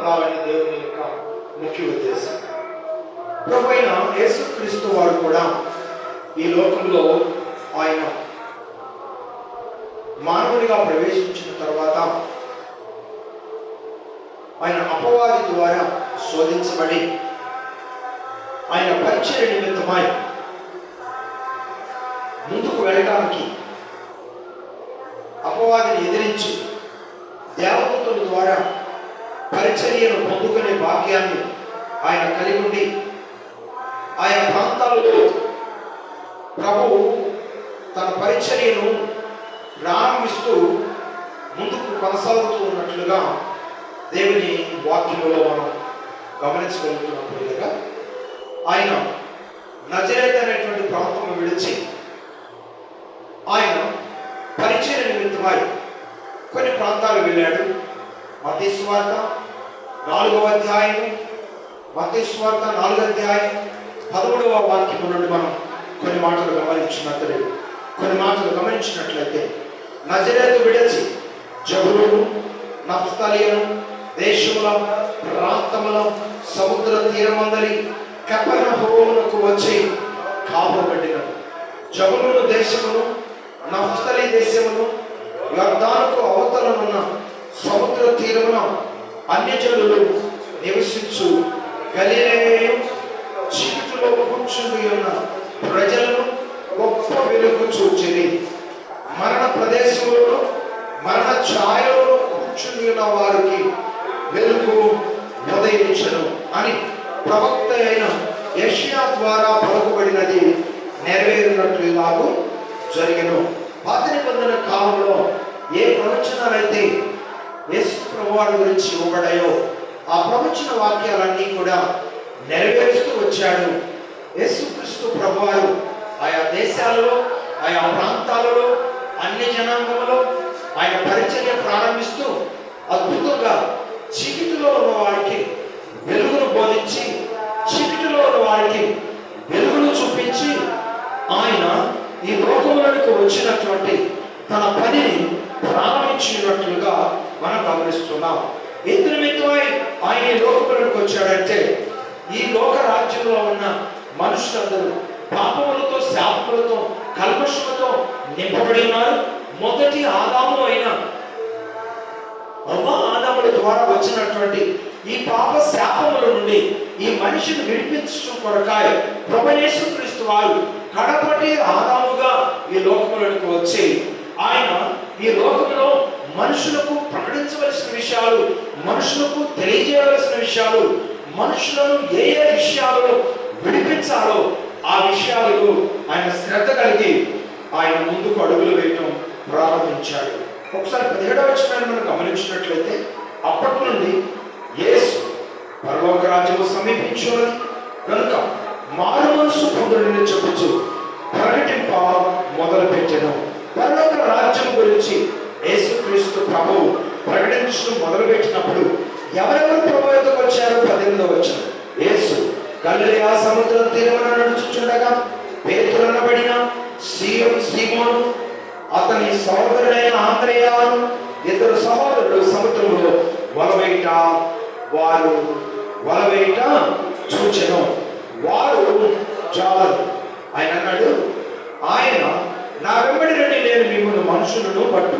పొందాలని దేవుని యొక్క ముఖ్య ఉద్దేశం. ప్రభుత్వ యేసుక్రీస్తు వారు కూడా ఈ లోకంలో ఆయన మానవుడిగా ప్రవేశించిన తర్వాత ఆయన అపవాది ద్వారా శోధించబడి ఆయన పరిచయ నిమిత్తమై ముందుకు వెళ్ళటానికి అపవాదిని ఎదిరించి దేవదూతుల ద్వారా పరిచర్యను పొందుకునే భాగ్యాన్ని ఆయన కలిగి ఉండి ఆయా ప్రాంతాలలో ప్రభు తన పరిచర్యను ప్రారంభిస్తూ ముందుకు కొనసాగుతూ ఉన్నట్లుగా దేవుని వాక్యంలో మనం గమనించగలుగుతున్నట్లుగా ఆయన నజరేత్ అనేటువంటి ప్రాంతం విడిచి ఆయన పరిచయ నిమిత్తమై కొన్ని ప్రాంతాలు వెళ్ళాడు. మతీశ్వార్త నాలుగవ అధ్యాయం మతేశ్వార్త నాలుగో అధ్యాయం పదమూడవ వాక్యం నుండి మనం కొన్ని మాటలు గమనించినట్లే కొన్ని మాటలు గమనించినట్లయితే నజరేతు విడచి జబులును నఫ్తలియను దేశముల ప్రాంతముల సముద్ర తీరమందరి కపన హోమునకు వచ్చి కాపబడిన జబులును దేశమును నఫ్తలి దేశమును యొర్దానుకు అవతలనున్న సముద్ర తీరమున అన్యజనులు నివసించు గలిలేయు చీకటిలో కూర్చుని ఉన్న ప్రజలను గొప్ప వెలుగు చూచిరి మరణ ప్రదేశంలో మరణ ఛాయలో కూర్చుని ఉన్న వారికి వెలుగు ఉదయించను అని ప్రవక్త అయిన యష్యా ద్వారా పలుకబడినది నెరవేరినట్లు ఇలాగూ జరిగను. పాత నిబంధన కాలంలో ఏ ప్రవచనాలైతే ఎస్ ప్రభువారి గురించి ఇవ్వబడాయో ఆ ప్రవచన వాక్యాలన్నీ కూడా నెరవేరుస్తూ వచ్చాడు. యేసుక్రీస్తు ప్రభువారు ఆయా దేశాలలో ఆయా ప్రాంతాలలో అన్ని జనాంగంలో ఆయన పరిచర్య ప్రారంభిస్తూ అద్భుతంగా చీకటిలో ఉన్న వారికి వెలుగును బోధించి చీకటిలో ఉన్న వారికి వెలుగును చూపించి ఆయన ఈ లోకంలోనికి వచ్చినటువంటి తన పనిని ప్రారంభించినట్లుగా మనం గమనిస్తున్నాం ఎందు నిమిత్తమై ఆయన ఈ లోకంలోనికి వచ్చాడంటే ఈ లోక రాజ్యంలో ఉన్న మనుషులందరూ పాపములతో శాపములతో కల్మషములతో నింపబడి ఉన్నారు. మొదటి ఆదాము అయిన అమ్మ ఆదాముల ద్వారా వచ్చినటువంటి ఈ పాప శాపముల నుండి ఈ మనిషిని విడిపించడం కొరకాయ ప్రభనేశ్వ క్రీస్తు వారు కడపటి ఆదాముగా ఈ లోకములకు వచ్చి ఆయన ఈ లోకంలో మనుషులకు ప్రకటించవలసిన విషయాలు మనుషులకు తెలియజేయవలసిన విషయాలు మనుషులను ఏ ఏ విషయాలలో విడిపించాలో ఆ విషయాలను ఆయన శ్రద్ధ కలిగి ఆయన ముందుకు అడుగులు వేయటం ప్రారంభించాడు. ఒకసారి పదిహేడవ వచనాన్ని మనం గమనించినట్లయితే అప్పటి నుండి యేసు పరలోక రాజ్యము సమీపించున్నది. కనుక మారు మనసు పొందుడని చెప్పుచు ప్రకటింప మొదలు పెట్టాను పరలోక రాజ్యం గురించి యేసుక్రీస్తు ప్రభువు ప్రకటించడం మొదలు పెట్టినప్పుడు ఎవరెవరు ప్రభు వచ్చారు వచ్చారో వచ్చారు. వచ్చిన యేసు ఆ సముద్రం తీరమన నడుచుచుండగా పేతులనబడిన సీఎం సీమోను అతని సహోదరుడైన ఆంద్రేయాను ఇద్దరు సహోదరులు సముద్రంలో వలవేట వారు వలవేట చూచెను. వారు జాలరు ఆయన అన్నాడు ఆయన నా వెంబడి రండి నేను మిమ్మల్ని మనుషులను పట్టు.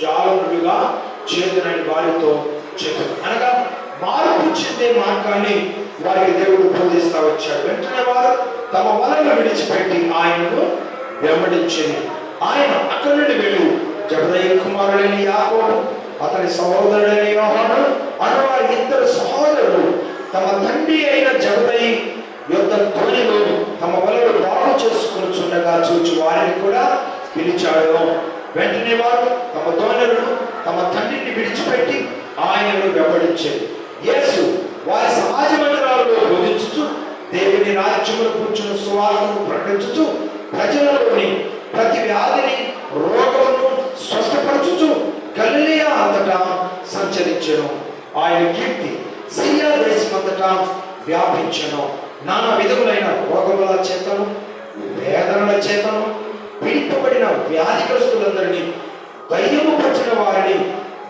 జాలనులుగా చేతునని వారితో చెప్పారు అనగా మార్పు చెందే మార్గాన్ని వారికి దేవుడు బోధిస్తా వచ్చాడు. వెంటనే వారు తమ వలను విడిచిపెట్టి ఆయనను వెంబడించింది ఆయన అక్కడి నుండి వెళ్ళు. జబదయ్య కుమారుడైన యాకోబు అతని సహోదరుడైన యోహాను అన్నవారి ఇద్దరు సహోదరులు తమ తండ్రి అయిన జబదయ్య యొక్క ధ్వనిలో తమ వలలు బాగు చేసుకుని చుండగా చూచి వారిని కూడా పిలిచాడు. వెంటనే వారు తమ ధ్వనులను తమ తండ్రిని విడిచిపెట్టి ఆయనను వెంబడించాడు. యేసు వారి సమాజ మందిరాలలో బోధించుచు దేవుని రాజ్యములు కూర్చున్న సువార్తను ప్రకటించుచు ప్రజలలోని ప్రతి వ్యాధిని రోగమును స్వస్థపరచుచు గలిలియా అంతటా సంచరించను. ఆయన కీర్తి సిరియా దేశమంతటా వ్యాపించను. నానా విధములైన రోగముల చేతను వేదనల చేతను పీడిపబడిన వ్యాధిగ్రస్తులందరినీ దయ్యము పట్టిన వారిని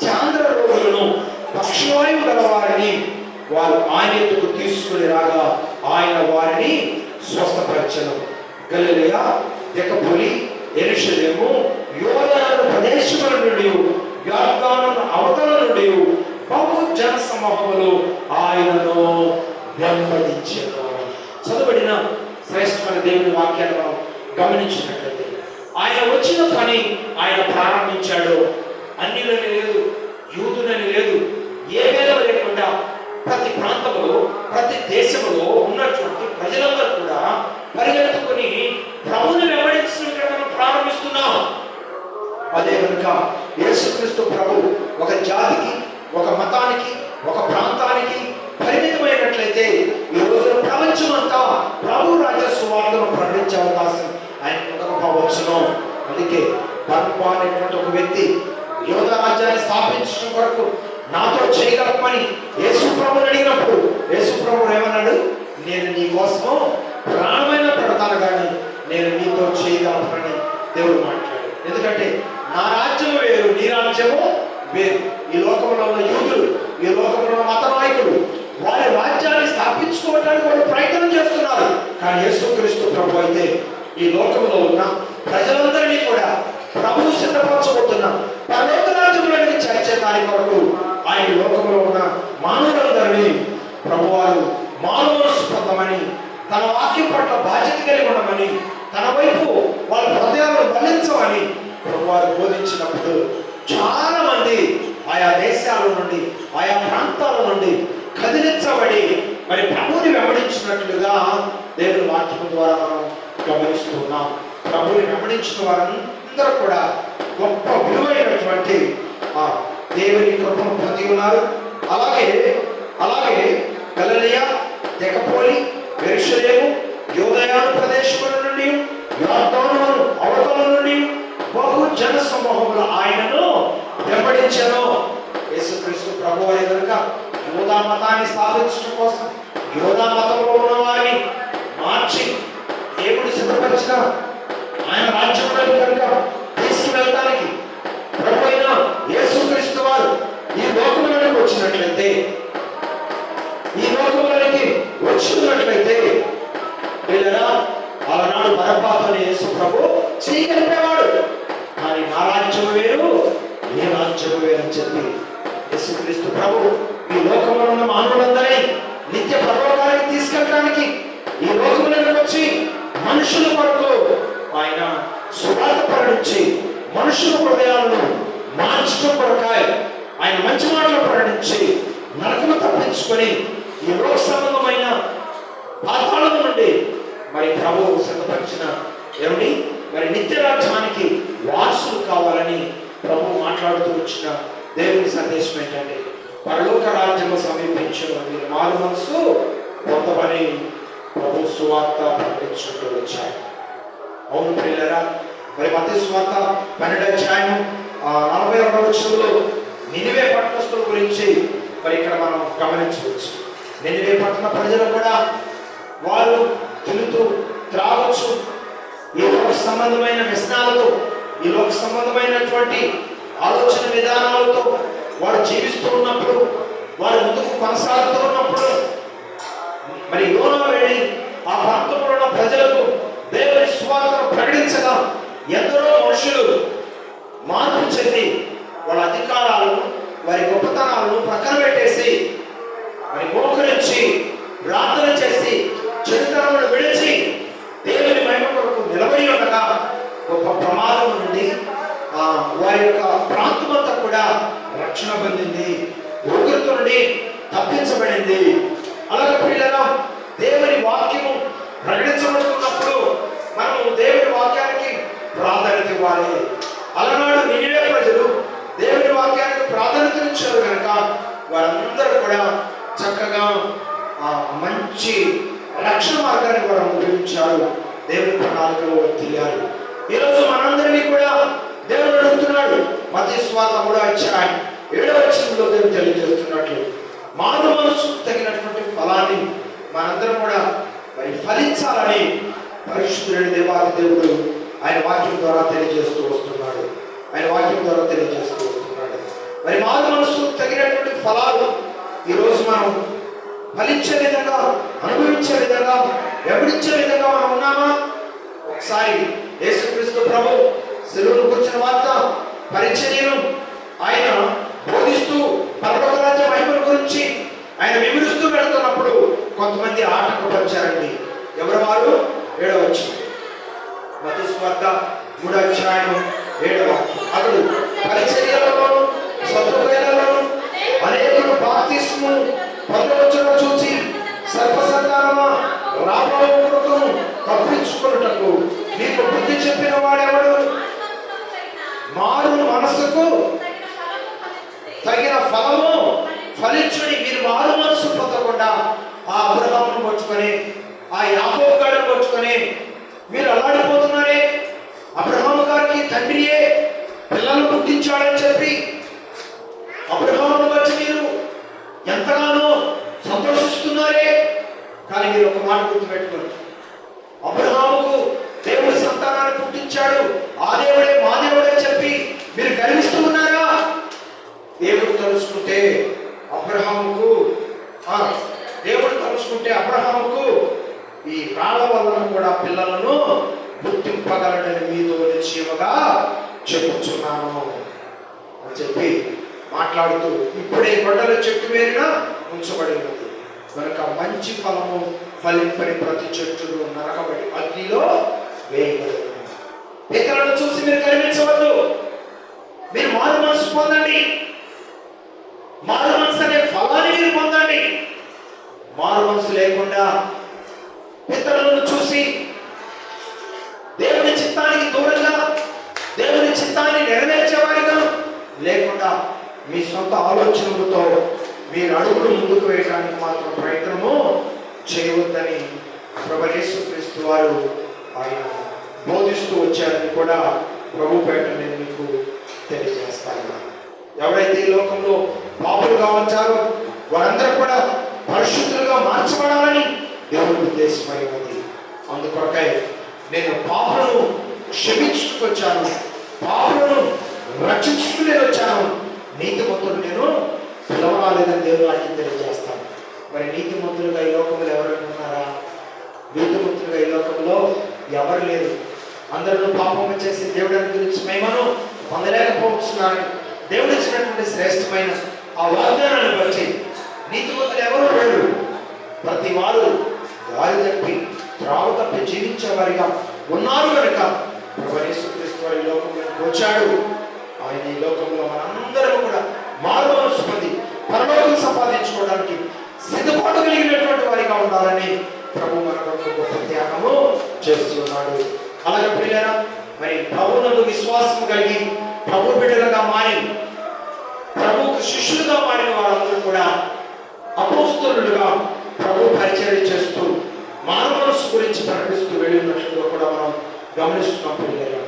చాంద్ర రోగులను పక్షవాయువు గల వారిని వారు ఆయన ఎందుకు తీసుకుని రాగా ఆయన వారిని స్వస్థపరచను. గలిలయ దెకపోలి ఎరుషలేము యోధాను ప్రదేశముల నుండి యార్దాను అవతల నుండి బహు జన సమూహములు ఆయనను వెంబడించెను చదువుబడిన శ్రేష్టమైన దేవుని వాక్యాన్ని మనం గమనించినట్లయితే ఆయన వచ్చిన పని ఆయన ప్రారంభించాడు. అన్నిలని లేదు యూదులని లేదు ఏ భేదం లేకుండా ప్రతి ప్రాంతంలో ప్రతి దేశంలో ఉన్నటువంటి ప్రజలందరూ కూడా పరిగెత్తుకుని ప్రభుని వెంబడించడం ఇక్కడ మనం ప్రారంభిస్తున్నాం. అదే కనుక యేసుక్రీస్తు ప్రభు ఒక జాతికి ఒక మతానికి ఒక ప్రాంతానికి పరిమితమైనట్లయితే ఈ రోజున ప్రపంచం అంతా ప్రభు రాజ్య సువార్తను ప్రకటించే అవకాశం ఆయన ఉండకపోవచ్చును అందుకే బర్బ అనేటువంటి ఒక వ్యక్తి యోధ రాజ్యాన్ని స్థాపించడం కొరకు నాతో చేయగలమని పని యేసుప్రభుని అడిగినప్పుడు యేసుప్రభుడు ఏమన్నాడు? నేను నీ కోసము ప్రాణమైన పెడతాను కానీ నేను నీతో చేయగలమని దేవుడు మాట్లాడు ఎందుకంటే నా రాజ్యం వేరు నీ రాజ్యము వేరు. ఈ లోకంలో ఉన్న యూదులు ఈ లోకంలో ఉన్న మత నాయకులు వారి రాజ్యాన్ని స్థాపించుకోవడానికి వాళ్ళు ప్రయత్నం చేస్తున్నారు. కానీ యేసుక్రీస్తు ప్రభు అయితే ఈ లోకంలో ఉన్న ప్రజలందరినీ కూడా ప్రభు సిద్ధపరచబోతున్నాడు పరలోక రాజ్యంలోనికి చేర్చే దాని కొరకు ఆయన లోకంలో ఉన్న మానవులందరినీ ప్రభువారు మానవులు స్పందమని తన వాక్యం పట్ల బాధ్యత కలిగి ఉండమని తన వైపు వాళ్ళ హృదయాలను బలించమని ప్రభువారు బోధించినప్పుడు చాలా మంది ఆయా దేశాల నుండి ఆయా ప్రాంతాల నుండి కదిలించబడి మరి ప్రభుని వెంబడించినట్లుగా దేవుని వాక్యం ద్వారా మనం గమనిస్తున్నాం ప్రభుని వెంబడించిన అందరూ కూడా గొప్ప విలువైనటువంటి ఆ దేవుని కృపను పొంది ఉన్నారు. అలాగే అలాగే గలలియ తెగపోలి వెరుషలేము యోదయాను ప్రదేశముల నుండి యార్దాను అవతల నుండి బహు జన సమూహములు ఆయనను వెంబడించను యేసుక్రీస్తు ప్రభు అనే కనుక యోధా మతాన్ని స్థాపించడం కోసం యోధా మతంలో ఉన్న వారిని మార్చి దేవుడు సిద్ధపరిచిన ఆయన రాజ్యంలోని కనుక తీసుకువెళ్ళడానికి ప్రభు అయిన యేసుక్రీస్తు వారు ఈ లోకంలోనికి వచ్చినట్లయితే ఈ లోకంలోనికి వచ్చినట్లయితే వీళ్ళరా అలనాడు బరపాతని యేసు ప్రభు చేయగలిపేవాడు కానీ నా రాజ్యం వేరు నీ రాజ్యం వేరు అని చెప్పి యేసుక్రీస్తు ప్రభు ఈ లోకంలో ఉన్న మానవులందరినీ నిత్య పరలోకానికి తీసుకెళ్ళడానికి ఈ లోకంలోకి వచ్చి మనుషుల కొరకు ఆయన సువార్త ప్రకటించి మనుషుల హృదయాలను మార్చడం కొరకాయ. ఆయన మంచి మాటలు ప్రకటించి నరకను తప్పించుకొని ఈ లోక సంబంధమైన పాతాళం నుండి మరి ప్రభువు సిద్ధపరిచిన ఎవరి మరి నిత్య రాజ్యానికి వాసులు కావాలని ప్రభు మాట్లాడుతూ వచ్చిన దేవుని సందేశం ఏంటంటే పరలోక రాజ్యము సమీపించిన మీరు మారు మనసు కొంతమని ప్రభు సువార్త ప్రకటించుకుంటూ వచ్చారు. అవును ప్రియులరా మరి మత సువార్త పన్నెండు అధ్యాయం నలభై రెండవ వచ్చంలో నినివే పట్టణస్తుల గురించి మరి ఇక్కడ మనం గమనించవచ్చు. నినివే పట్టణ ప్రజలు కూడా వారు తిరుగుతూ త్రాగొచ్చు. ఈ లోక సంబంధమైన వ్యసనాలతో ఈ లోక సంబంధమైనటువంటి ఆలోచన విధానాలతో వారు జీవిస్తూ ఉన్నప్పుడు వారు ముందుకు కొనసాగుతూ ఉన్నప్పుడు మరి యోనా వెళ్ళి ఆ ప్రాంతంలో ఉన్న ప్రజలకు దేవుని సువార్తను ప్రకటించగా ఎందరో మనుషులు మార్పు చెంది వాళ్ళ అధికారాలను వారి గొప్పతనాలను ప్రక్కన పెట్టేసి మరి మోకరించి ప్రార్థన చేసి చెడుతనమును విడిచి దేవుని మహిమ కొరకు నిలబడి ఉండగా గొప్ప ప్రమాదం నుండి ఆ, వారి యొక్క ప్రాంతమంతా కూడా రక్షణ పొందింది. ఉగ్రత నుండి తప్పించబడింది. అలాగే పిల్లల దేవుని వాక్యము ప్రకటి మనము దేవుని వాక్యానికి ప్రాధాన్యత ఇవ్వాలి అలనాడు నినివే ప్రజలు దేవుని వాక్యానికి ప్రాధాన్యత ఇచ్చారు కనుక వారందరూ కూడా చక్కగా ఆ మంచి రక్షణ మార్గాన్ని కూడా ఉపయోగించారు దేవుని ప్రణాళికలో తెలియాలి ఈరోజు మనందరినీ కూడా దేవుడు అడుగుతున్నాడు. మతి స్వాత కూడా అధ్యాయం ఏడవ చిన్నలో దేవుడు తెలియజేస్తున్నట్లు. మానవ మనసు తగినటువంటి ఫలాన్ని మనందరం కూడా మరి ఫలించాలని పరిశుద్ధుడి దేవాది దేవుడు ఆయన వాక్యం ద్వారా తెలియజేస్తూ వస్తున్నాడు. ఆయన వాక్యం ద్వారా తెలియజేస్తూ వస్తున్నాడు. మరి మారు మనసు తగినటువంటి ఫలాలు ఈరోజు మనం ఫలించే విధంగా అనుభవించే విధంగా వెంబడించే విధంగా మనం ఉన్నామా? ఒకసారి యేసుక్రీస్తు ప్రభు సెలవును కూర్చున్న వార్త పరిచర్యను ఆయన బోధిస్తూ పర్వతరాజ్య మహిమల గురించి ఆయన వివరిస్తూ వెళుతున్నప్పుడు కొంతమంది ఆటంకపరిచారండి. ఎవరు వారు? ఏడవచ్చు మత స్వార్థ మూడో అధ్యాయం ఏడవ అతడు పరిచర్యలలోను సదుపాయాలలోను అనేకులు బాప్తిస్ము పొందవచ్చును చూసి సర్వసంతానమా రాబో కొరకును తప్పించుకున్నటకు నీకు బుద్ధి చెప్పిన వాడెవడు? మారు మనసుకు తగిన ఫలము ఫలించుని మీరు మారు మనసు పొందకుండా ఆ అబ్రహామును పట్టుకొని ఆ యాభోగాడు గారిని పట్టుకొని మీరు అలాడిపోతున్నారే అబ్రహాము గారికి తండ్రియే పిల్లలు పుట్టించాడని చెప్పి అబ్రహామును బట్టి మీరు ఎంతగానో సంతోషిస్తున్నారే. కానీ మీరు ఒక మాట గుర్తుపెట్టుకోండి. అబ్రహాముకు దేవుడి సంతానాన్ని పుట్టించాడు. ఆ దేవుడే మా దేవుడే చెప్పి మీరు గర్విస్తూ ఉన్నారా? దేవుడు తలుచుకుంటే అబ్రహాముకు ఆ, దేవుడు తలుచుకుంటే అబ్రహాము ఈ రాళ్ళ వలన కూడా పిల్లలను గుర్తింపగలడని మీతో నిశ్చయముగా చెప్పుచున్నాను అని చెప్పి మాట్లాడుతూ ఇప్పుడే గొడ్డల చెట్టు వేరిన ఉంచబడి ఉన్నది కనుక మంచి ఫలము ఫలింపని ప్రతి చెట్టును నరకబడి అగ్నిలో వేయబడి ఇతరులను చూసి మీరు కనిపించవద్దు. మీరు మారు మనసు పొందండి. మారు మనసు అనే ఫలాన్ని మీరు పొందండి. మారు మనసు లేకుండా ఇతరులను చూసి దేవుని చిత్తానికి దూరంగా దేవుని చిత్తాన్ని నెరవేర్చేవారిగా లేకుండా మీ సొంత ఆలోచనలతో మీరు అడుగులు ముందుకు వేయడానికి మాత్రం ప్రయత్నము చేయవద్దని ప్రభనేశ్వర క్రీస్తు వారు ఆయన బోధిస్తూ వచ్చారని కూడా ప్రభు పేట నేను మీకు తెలియజేస్తాను. ఎవరైతే ఈ లోకంలో పాపులుగా వచ్చారో వారందరూ కూడా పరిశుద్ధులుగా మార్చబడాలని దేవుని ఉద్దేశమై ఉంది. అందుకొరకై నేను పాపులను క్షమించుకొచ్చాను పాపులను రక్షించుకునే వచ్చాను. నీతిమంతులు నేను పిలవరాలేదని దేవుడు వాటిని తెలియజేస్తాను మరి నీతిమంతులుగా ఈ లోకంలో ఎవరైనా ఉన్నారా? నీతిమంతులుగా ఈ లోకంలో ఎవరు లేరు? అందరూ పాపం చేసి దేవుడిని గురించి మేమను పొందలేకపోతున్నారని దేవుడు ఇచ్చినటువంటి శ్రేష్టమైన ఆ వాగ్దానాన్ని బట్టి నీతిమంతులు ఎవరు లేరు. ప్రతి వారు దారి తప్పి త్రావు తప్పి జీవించేవారిగా ఉన్నారు కనుక యేసుక్రీస్తు వారి ఈ లోకంలోకి వచ్చాడు. ఆయన ఈ లోకంలో మనందరం కూడా మారు మనసు పొంది పరలోకం సంపాదించుకోవడానికి సిద్ధపాటు కలిగినటువంటి వారిగా ఉండాలని ప్రభు మన కొరకు గొప్ప త్యాగము చేస్తున్నాడు అలాగే పిల్లరా మరి ప్రభునందు విశ్వాసం కలిగి ప్రభు బిడ్డలుగా మారి ప్రభుకు శిష్యులుగా మారిన వారందరూ కూడా అపోస్తులుగా ప్రభు పరిచయం చేస్తూ మానవ గురించి ప్రకటిస్తూ వెళ్ళినట్లుగా కూడా మనం గమనిస్తున్నాం పిల్లలు.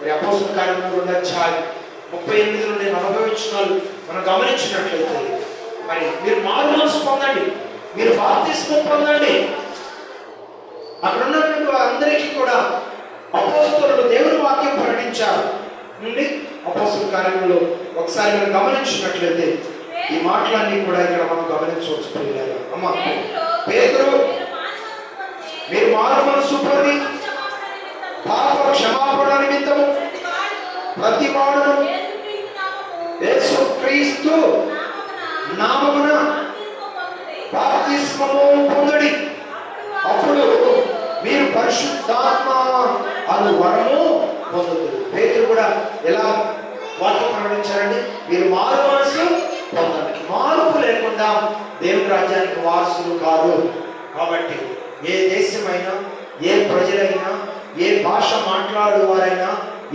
మరి అపోస్తుల కార్యంలో రెండు అధ్యాయం ముప్పై ఎనిమిది నుండి నలభై వచ్చినాలు మనం గమనించినట్లయితే మరి మీరు మారు పొందండి. మీరు బాప్తిస్మం పొందండి. అక్కడ ఉన్నటువంటి వారందరికీ కూడా అపోస్తులు దేవుని వాక్యం ప్రకటించారు. నుండి అపోస్తుల కార్యంలో ఒకసారి మనం గమనించినట్లయితే ఈ మాటలన్నీ కూడా ఇక్కడ మనం గమనించవచ్చు ప్రియులారా. అమ్మ పేతురు మీరు మారు మనసు పొంది పాప క్షమాపణ నిమిత్తము ప్రతి వాడును యేసు క్రీస్తు నామమున బాప్తిస్మము పొందడి. అప్పుడు మీరు పరిశుద్ధాత్మ అను వరము పొందుతారు పేతురు కూడా ఎలా వాక్యం ప్రకటించారండి? మీరు మారు మనసు పొందండి మార్పు లేకుండా దేవుని రాజ్యానికి వారసులు కాదు. కాబట్టి ఏ దేశమైనా ఏ ప్రజలైనా ఏ భాష మాట్లాడే వారైనా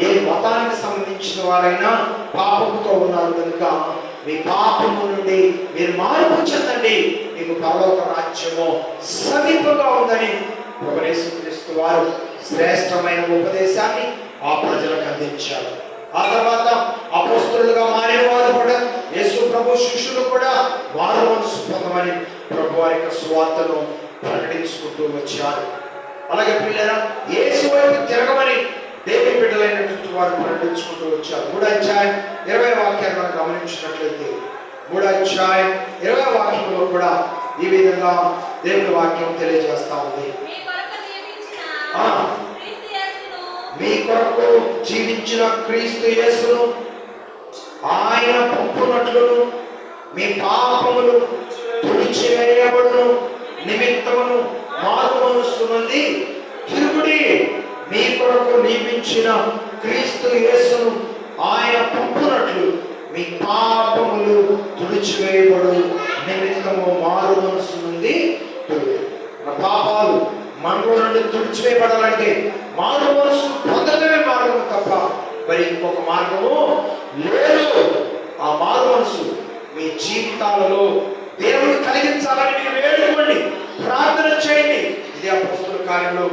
ఏ మతానికి సంబంధించిన వారైనా పాపముతో ఉన్నారు కనుక మీ పాపము నుండి మీరు మార్పు చెందండి. మీకు పరలోక రాజ్యము సమీపంగా ఉందని క్రీస్తు వారు శ్రేష్టమైన ఉపదేశాన్ని ఆ ప్రజలకు అందించారు. ఆ తర్వాత అపోస్తులుగా మారిన వారు కూడా యేసు ప్రభు శిష్యులు కూడా వారు మనసు పొందమని ప్రభు వారి యొక్క సువార్తను ప్రకటించుకుంటూ వచ్చారు. అలాగే పిల్లరా యేసు వైపు తిరగమని దేవుని బిడ్డలైనటువంటి వారు ప్రకటించుకుంటూ వచ్చారు. మూడో అధ్యాయం ఇరవై వాక్యాన్ని మనం గమనించినట్లయితే మూడో అధ్యాయం ఇరవై వాక్యంలో కూడా ఈ విధంగా దేవుని వాక్యం తెలియజేస్తా ఉంది. మీ కొరకు జీవించిన క్రీస్తు యేసును ఆయన పంపునట్లును మీ పాపములు తుడిచివేయబడును నిమిత్తమును మారు మనస్సు నుండి తిరుగుడి మీ కొరకు నియమించిన క్రీస్తు యేసును ఆయన పంపునట్లు మీ పాపములు తుడిచివేయబడు నిమిత్తము మారు మనస్సు నుండి పాపాలు మనలో నుండి తుడిచివేయబడాలంటే మారు మనసు పొందడమే మార్గం తప్ప మరి ఇంకొక మార్గము లేదు. ఆ మారు మనసు మీ జీవితాలలో దేవుడు కలిగించాలని మీరు వేడుకోండి ప్రార్థన చేయండి. ఇదే పుస్తక కార్యంలో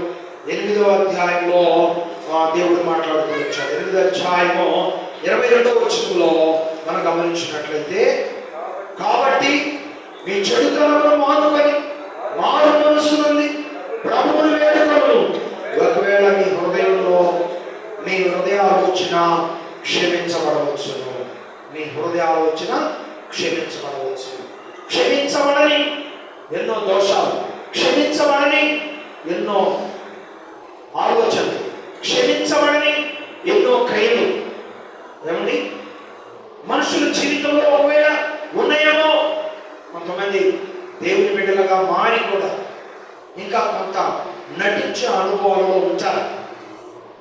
ఎనిమిదవ అధ్యాయంలో ఆ, దేవుడు మాట్లాడుతూ వచ్చాడు. ఎనిమిదవ అధ్యాయము ఇరవై రెండవ వచనంలో మనం గమనించినట్లయితే కాబట్టి మీ చెడుతనము మానుకొని మారు మనసు నుండి ప్రభువుని వేడుకను. ఒకవేళ మీ హృదయంలో మీ హృదయ ఆలోచన క్షమించబడవచ్చును. మీ హృదయ ఆలోచన క్షమించబడవచ్చు క్షమించబడని ఎన్నో దోషాలు క్షమించబడని ఎన్నో ఆలోచనలు క్షమించబడని ఎన్నో క్రియలు. ఏమండి? మనుషుల జీవితంలో ఒకవేళ ఉన్నాయేమో కొంతమంది దేవుని బిడ్డలుగా మారి కూడా ఇంకా కొంత నటించే అనుభవంలో ఉంటారు.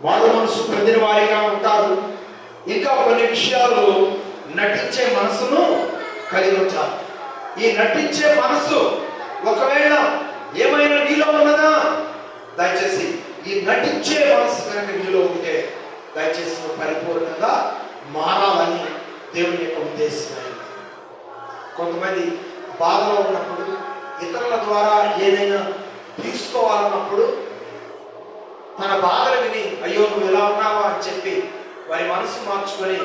వారు మనసు పొందిన వారిగా ఉంటారు. ఇంకా కొన్ని విషయాలు నటించే మనసును కలిగి ఉంటారు. ఈ నటించే మనసు ఒకవేళ ఏమైనా నీలో ఉన్నదా? దయచేసి ఈ నటించే మనసు కనుక నీలో ఉంటే దయచేసి పరిపూర్ణంగా మారాలని దేవుని యొక్క ఉద్దేశం కొంతమంది బాధలో ఉన్నప్పుడు ఇతరుల ద్వారా ఏదైనా తీసుకోవాలన్నప్పుడు తన బాధలు విని అయ్యో నువ్వు ఎలా ఉన్నావా? అని చెప్పి వారి మనసు మార్చుకొని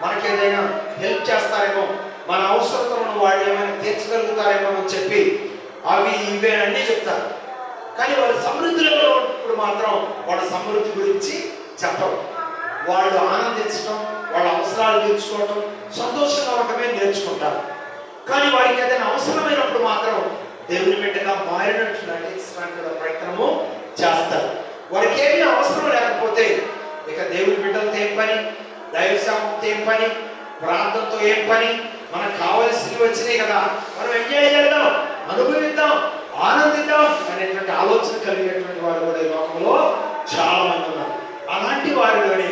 మనకేదైనా హెల్ప్ చేస్తారేమో మన అవసరతలను వాళ్ళు ఏమైనా తీర్చగలుగుతారేమో అని చెప్పి అవి ఇవే అన్నీ చెప్తారు. కానీ వాళ్ళు సమృద్ధిలో ఉన్నప్పుడు మాత్రం వాళ్ళ సమృద్ధి గురించి చెప్పరు. వాళ్ళు ఆనందించడం వాళ్ళ అవసరాలు తీర్చుకోవటం సంతోషంగా ఉండటమే నేర్చుకుంటారు. కానీ వారికి ఏదైనా అవసరమైనప్పుడు మాత్రం దేవుని బిడ్డగా మారినట్లు నటించడానికి కూడా ప్రయత్నము చేస్తారు. వారికి ఏమీ అవసరం లేకపోతే ఇక దేవుని బిడ్డలతో ఏం పని? దైవ సేవకులతో ఏం పని? ప్రాంతంతో ఏం పని? మనకు కావలసినవి వచ్చినాయి కదా. మనం ఎంజాయ్ చేద్దాం? అనుభవిద్దాం ఆనందిద్దాం అనేటువంటి ఆలోచన కలిగినటువంటి వారు కూడా ఈ లోకంలో చాలా మంది ఉన్నారు. అలాంటి వారిలోనే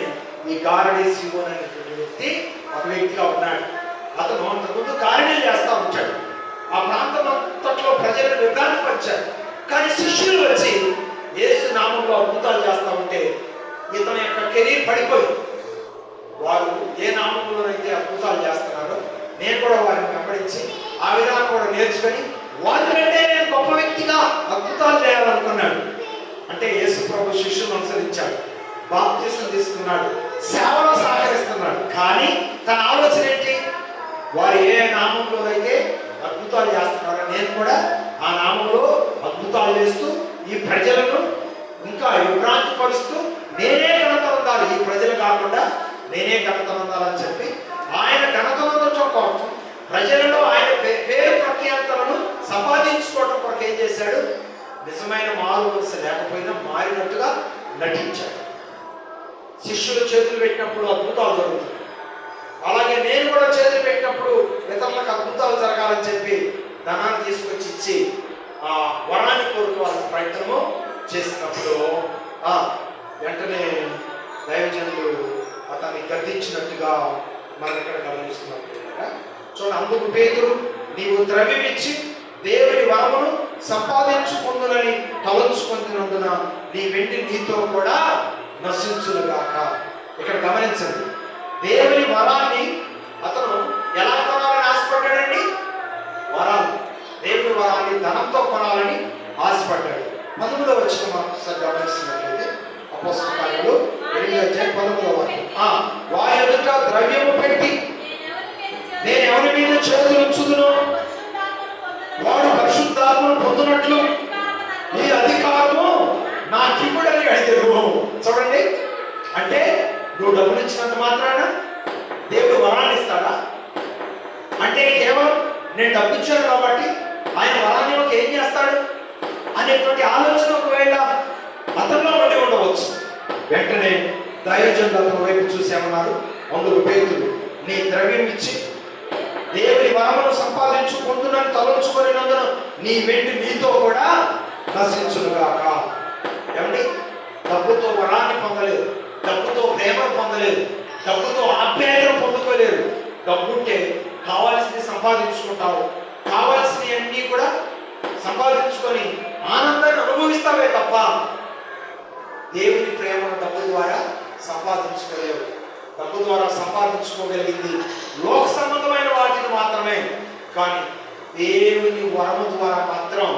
ఈ గారడి సిమోన్ అనేటువంటి వ్యక్తి ఒక వ్యక్తిగా ఉన్నాడు. అతను అంతకుముందు కార్యాలు చేస్తూ ఉంటాడు. ఆ ప్రాంతం అంతట్లో ప్రజలను విభ్రాంతిపరిచారు కానీ శిష్యులు వచ్చి ఏసు నామంలో అద్భుతాలు చేస్తా ఉంటే ఇతని యొక్క కెరీర్ పడిపోయింది. వారు ఏ నామంలోనైతే అద్భుతాలు చేస్తున్నారో నేను కూడా వారిని వెంబడించి ఆ విధానం కూడా నేర్చుకొని వారికంటే నేను గొప్ప వ్యక్తిగా అద్భుతాలు చేయాలనుకున్నాడు అంటే యేసు ప్రభు శిష్యులను అనుసరించాడు. బాప్తీసం తీసుకున్నాడు. సేవలో సహకరిస్తున్నాడు. కానీ తన ఆలోచన ఏంటి? వారు ఏ నామంలోనైతే అద్భుతాలు చేస్తున్నారు. నేను కూడా ఆ నామంలో అద్భుతాలు చేస్తూ ఈ ప్రజలను ఇంకా విభ్రాంతి పరుస్తూ నేనే ఘనత ఉండాలి ఈ ప్రజలు కాకుండా నేనే ఘనత ఉండాలని చెప్పి ఆయన ఘనత ఉండటం కోసం ప్రజలలో ఆయన పే- పేరు ప్రఖ్యాతలను సంపాదించుకోవటం కొరకు ఏం చేశాడు? నిజమైన మారు మనసు లేకపోయినా మారినట్టుగా నటించాడు. శిష్యులు చేతులు పెట్టినప్పుడు అద్భుతాలు జరుగుతున్నాయి. అలాగే నేను కూడా చేతులు పెట్టినప్పుడు ఇతరులకు అద్భుతాలు జరగాలని చెప్పి ధనాన్ని తీసుకొచ్చి ఇచ్చి ఆ వరాన్ని కోరుకోవాల్సిన ప్రయత్నము చేసినప్పుడు ఆ వెంటనే దైవజనులు అతన్ని గద్దించినట్టుగా మనం ఇక్కడ గమనిస్తున్నాం చూడండి అందుకు పేతురు నీవు ద్రవ్యమిచ్చి దేవుని వరమును సంపాదించుకుందునని తలంచుకుంటున్నందున నీ వెండి నీతో కూడా నశించునుగాక. ఇక్కడ గమనించండి. దేవుని వరాన్ని అతను ఎలా కొనాలని ఆశపడ్డాడండి? వరాలు. దేవుని వరాన్ని ధనంతో కొనాలని ఆశపడ్డాడు. పదమూడవ వచ్చిన మనం ఒకసారి గమనిస్తున్నట్లయితే అపోస్తల ఎనిమిది అధ్యాయం పదమూడవ వారి ఎదుట ద్రవ్యము పెట్టి నేను ఎవరి మీద చేతులు ఉంచుదును? వాడు పరిశుద్ధాత్మను పొందినట్లు ఈ అధికారము నా కిప్పుడని అడిగారు చూడండి. అంటే నువ్వు డబ్బులు ఇచ్చినంత మాత్రాన దేవుడు వరాన్ని ఇస్తాడా? అంటే కేవలం నేను డబ్బు ఇచ్చాను కాబట్టి ఆయన వరాన్ని ఒక ఏం చేస్తాడు? అనేటువంటి ఆలోచన ఒకవేళ మతంలో ఉండి ఉండవచ్చు. వెంటనే దైవజనులు అతని వైపు చూసేమన్నారు అందులో పేతులు నీ ద్రవ్యం ఇచ్చి దేవుని వరమును సంపాదించుకుంటున్నాను తలంచుకునేందున నీ వెండి నీతో కూడా నశించునుగాక ఏమండి డబ్బుతో వరాన్ని పొందలేదు డబ్బుతో ప్రేమను పొందలేదు. డబ్బుతో ఆప్యాయతను పొందుకోలేరు డబ్బుంటే కావాల్సింది సంపాదించుకుంటావు. కావాల్సినవి అన్నీ కూడా సంపాదించుకొని ఆనందాన్ని అనుభవిస్తావే తప్ప దేవుని ప్రేమను డబ్బు ద్వారా సంపాదించుకోలేవు. డబ్బు ద్వారా సంపాదించుకోగలిగింది లోక సంబంధమైన వాటిని మాత్రమే. కానీ దేవుని వరము ద్వారా మాత్రం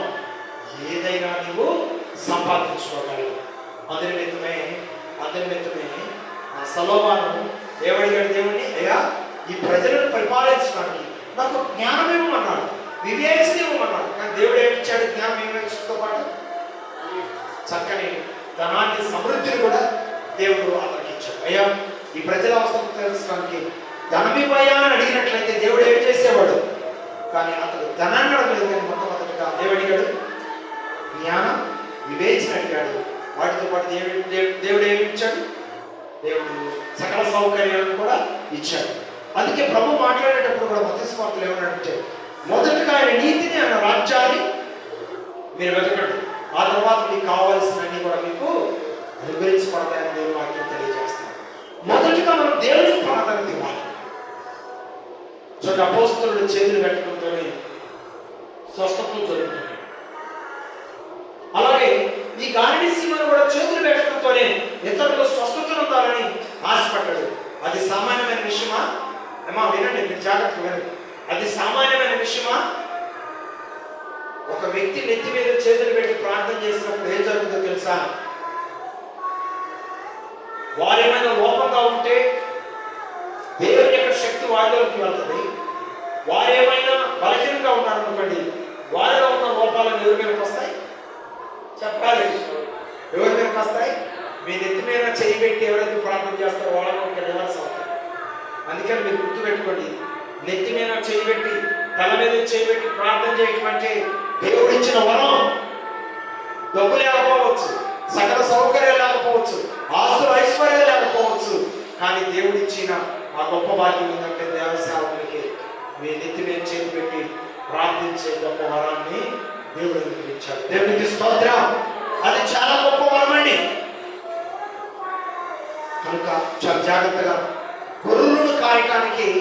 ఏదైనా నీవు సంపాదించుకోగలవు. అందరి మిత్రమే అందరి మిత్రమే సలోమాను ఏమడిగాడు దేవుణ్ణి అయ్యా ఈ ప్రజలను పరిపాలించడానికి నాకు జ్ఞానం ఇవ్వమన్నాడు వివేచన ఇవ్వమన్నాడు. కానీ దేవుడు ఏమిచ్చాడు జ్ఞానం వివేచనతో పాటు చక్కని ధనాన్ని సమృద్ధిని కూడా దేవుడు అతనికి ఇచ్చాడు. అయ్యా ఈ ప్రజల అవసరం తెలుసుకోవడానికి ధనం ఇవ్వయా అని అడిగినట్లయితే దేవుడు ఏం చేసేవాడు? కానీ అతడు ధనాన్ని అడగలేదు కానీ మొట్టమొదటిగా దేవుడు అడిగాడు జ్ఞానం వివేచన అడిగాడు. వాటితో పాటు దేవుడు దేవుడు ఏమి ఇచ్చాడు? దేవుడు సకల సౌకర్యాలను కూడా ఇచ్చాడు. అందుకే ప్రభు మాట్లాడేటప్పుడు కూడా మతస్వార్తలు ఏమన్నాడంటే మొదటగా ఆయన నీతిని ఆయన రాజ్యాన్ని మీరు వెతకండి. ఆ తర్వాత మీకు కావాల్సినవన్నీ కూడా మీకు అనుగ్రహించబడతాయని దేవుడు వాక్యం తెలియజేస్తాను మొదటిగా మనం దేవునికి ప్రాధాన్యత ఇవ్వాలి చూడండి అపోస్తులు చేతులు పెట్టుకుంటూనే స్వస్థతలు జరుగుతుంది అలాగే ఈ గాలిని సీమను కూడా చేతులు పెట్టడంతోనే ఇతరులు స్వస్థతను ఉండాలని ఆశపడ్డాడు. అది సామాన్యమైన విషయమా? ఏమా వినండి మీరు జాగ్రత్త వినండి. అది సామాన్యమైన విషయమా? ఒక వ్యక్తి నెత్తి మీద చేతులు పెట్టి ప్రార్థన చేసినప్పుడు ఏం జరుగుతుందో తెలుసా? వారేమైనా లోపంగా ఉంటే దేవుని యొక్క శక్తి వారిలోకి వెళ్తుంది. వారేమైనా బలహీనంగా ఉన్నారనుకోండి వారిలో ఉన్న లోపాలను ఎవరి మీదకి వస్తాయి. చెప్పాలి ఎవరి దగ్గరకు వస్తాయి? మీ నెత్తి మీద చేయి పెట్టి ఎవరైతే ప్రార్థన చేస్తారో వాళ్ళని ఒక నివారణ అవుతాయి అందుకని మీరు గుర్తుపెట్టుకోండి. నెత్తి మీద చేయి పెట్టి తల మీద చేయి పెట్టి ప్రార్థన చేయటం అంటే దేవుడు ఇచ్చిన వరం. డబ్బు లేకపోవచ్చు సకల సౌకర్యాలు లేకపోవచ్చు ఆస్తులు ఐశ్వర్యాలు లేకపోవచ్చు కానీ దేవుడు ఇచ్చిన ఆ గొప్ప భాగ్యం ఏంటంటే దేవసేవకులకి మీ నెత్తి మీద చేతి పెట్టి ప్రార్థించే గొప్ప వరాన్ని దేవుడు అనుగ్రహించాడు దేవునికి స్తోత్రం. అది చాలా గొప్ప వరమండి కనుక చాలా జాగ్రత్తగా గొర్రెలను కాయటానికి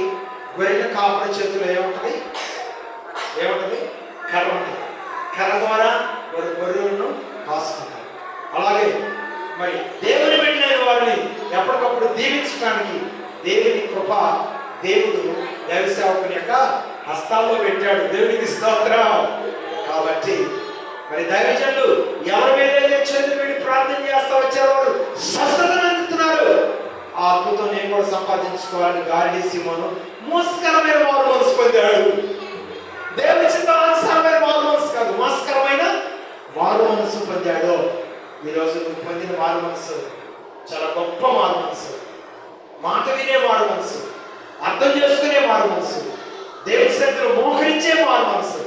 గొర్రెల కాపరి చేతులు ఏముంటుంది? ఏముంటుంది? కర్ర ఉంటుంది. కర్ర ద్వారా వారు గొర్రెలను కాసుకుంటారు. అలాగే మరి దేవుని పెట్టిన వారిని ఎప్పటికప్పుడు దీవించడానికి దేవుని కృప దేవుడు దైవ సేవకుని యొక్క హస్తాల్లో పెట్టాడు. దేవునికి స్తోత్రం. కాబట్టి మరి దైవజనులు ఎవరి మీద అయితే చేతులు పెట్టి ప్రార్థన చేస్తా వచ్చారు వారు స్వస్థతను అందుతున్నారు. ఆ అద్భుతం నేను కూడా సంపాదించుకోవాలని గాలి సిమోను మోసకరమైన వారు మనసు పొందాడు. దేవుని చిత్తానుసారమైన వారు మనసు కాదు మోసకరమైన వారు మనసు పొందాడు. ఈరోజు నువ్వు పొందిన వారు మనసు చాలా గొప్ప వారు మనసు. మాట వినే వారు మనసు. అర్థం చేసుకునే వారు మనసు దేవుని సన్నిధిలో మోహరించే మారు మనసు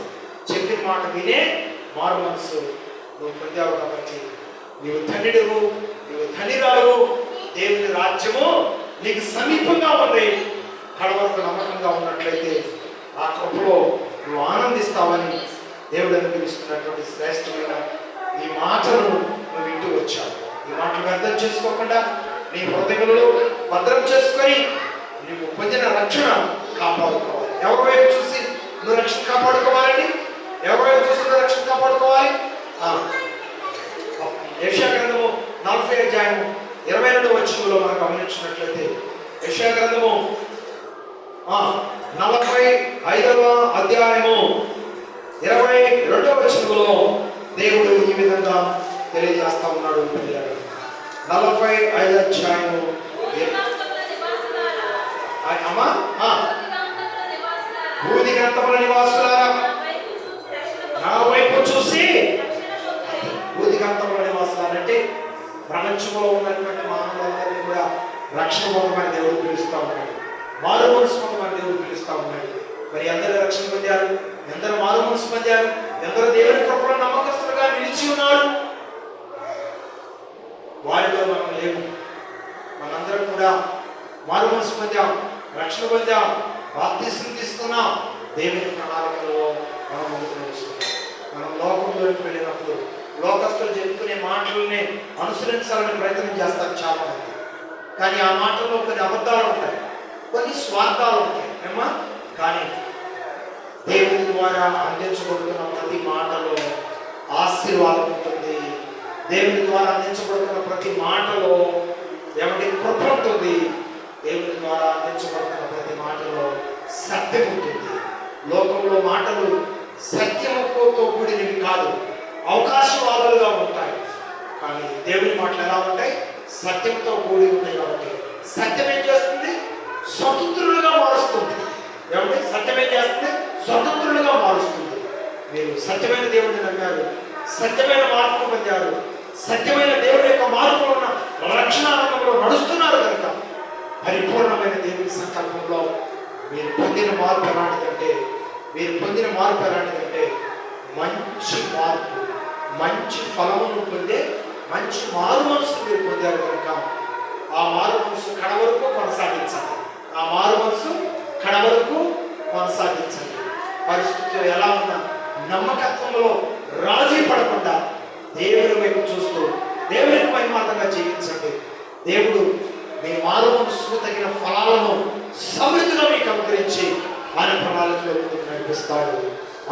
చెప్పిన మాట వినే మారు మనసు నువ్వు పొందావు కాబట్టి నీవు ధనిడువు నీవు ధనిరాలు దేవుని రాజ్యము నీకు సమీపంగా ఉంది. కడవరకు నమ్మకంగా ఉన్నట్లయితే ఆ కృపలో నువ్వు ఆనందిస్తావని దేవుడు అనుగ్రహిస్తున్నటువంటి శ్రేష్టమైన ఈ మాటను నువ్వు ఇంటూ వచ్చావు. ఈ మాటలు అర్థం చేసుకోకుండా నీ హృదయంలో భద్రం చేసుకొని నీవు పొందిన రక్షణ కాపాడుకోవాలి. ఎవరి వైపు చూసి నువ్వు రక్షణ కాపాడుకోవాలని? ఎవరి వైపు చూసి నువ్వు రక్షణ కాపాడుకోవాలి ఆ, యెషయా గ్రంథము నలభై అధ్యాయము ఇరవై రెండు వచనంలో మనం గమనించినట్లయితే యెషయా గ్రంథము ఆ, నలభై ఐదవ అధ్యాయము ఇరవై రెండవ వచనంలో దేవుడు ఈ విధంగా తెలియజేస్తా ఉన్నాడు. నలభై ఐదు అధ్యాయము అమ్మా? భూదిగంతముల నివాసులారా. నా వైపు చూసి భూతికంతంలో నివాసాలంటే ప్రపంచంలో ఉన్నటువంటి మానవులందరినీ కూడా రక్షణ పొందమని దేవుడు పిలుస్తూ ఉన్నాడు. మారు మనసు పొందమని దేవుడు పిలుస్తూ ఉన్నాడు. మరి ఎందరు రక్షణ పొందారు? ఎందరు మారు మనసు పొందారు? ఎందరు దేవుని కృపలో నమ్మకస్తులుగా నిలిచి ఉన్నారు? వారిలో మనం లేము. మనందరం కూడా మారు మనసు పొందాం రక్షణ పొందాం బాప్తీసం తీసుకున్నాం. దేవుని ప్రణాళికలో మనం ముందుకు నడుస్తున్నాం. మనం లోకంలోకి వెళ్ళినప్పుడు లోకస్తులు చెప్పుకునే మాటల్ని అనుసరించాలని ప్రయత్నం చేస్తారు చాలా మంది కానీ ఆ మాటల్లో కొన్ని అబద్ధాలు ఉంటాయి. కొన్ని స్వార్థాలు ఉంటాయి. ఏమా కానీ దేవుని ద్వారా అందించబడుతున్న ప్రతి మాటలో ఆశీర్వాదం ఉంటుంది. దేవుని ద్వారా అందించబడుతున్న ప్రతి మాటలో ఎవరి కృప ఉంటుంది. దేవుని ద్వారా అందించబడుతున్న ప్రతి మాటలో సత్యం ఉంటుంది. లోకంలో మాటలు సత్యముతో కూడినవి కాదు అవకాశవాదులుగా ఉంటాయి. కానీ దేవుని మాటలు ఎలా ఉంటాయి? సత్యంతో కూడి ఉంటాయి కాబట్టి. సత్యం ఏం చేస్తుంది? స్వతంత్రులుగా మారుస్తుంది. ఏమంటే సత్యం ఏం చేస్తుంది? స్వతంత్రులుగా మారుస్తుంది. మీరు సత్యమైన దేవుడిని నమ్మారు సత్యమైన మార్పు పొందారు సత్యమైన దేవుడి యొక్క మార్పులో ఉన్న రక్షణ నడుస్తున్నారు కనుక పరిపూర్ణమైన దేవుని సంకల్పంలో మీరు పొందిన మార్పు ఎలాంటిదంటే మీరు పొందిన మార్పు ఎలాంటిదంటే మంచి మార్పు. మంచి ఫలమును పొందే మంచి మారు మనసు మీరు పొందారు కనుక ఆ మారు మనసు కడ వరకు కొనసాగించాలి ఆ మారు మనసు కడ వరకు కొనసాగించాలి పరిస్థితులు ఎలా ఉన్నా నమ్మకత్వంలో రాజీ పడకుండా దేవుని వైపు చూస్తూ దేవునికి మహిమార్థంగా జీవించండి. దేవుడు మీ మారు మనసుకు తగిన ఫలాలను సమృద్ధిగా మీకు అనుగ్రహించి ఆయన ప్రణాళికలో నడిపిస్తాడు.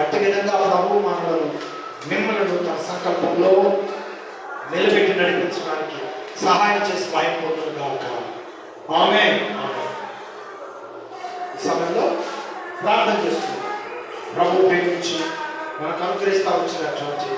అట్టి విధంగా ప్రభు మనలను మిమ్మల్ని తన సంకల్పంలో నిలబెట్టి నడిపించడానికి సహాయం చేసి భయం పొందును కాక ఆమె ఈ సమయంలో ప్రార్థన చేస్తుంది ప్రభు ప్రేమించి మనకు అనుగ్రహిస్తా వచ్చినటువంటి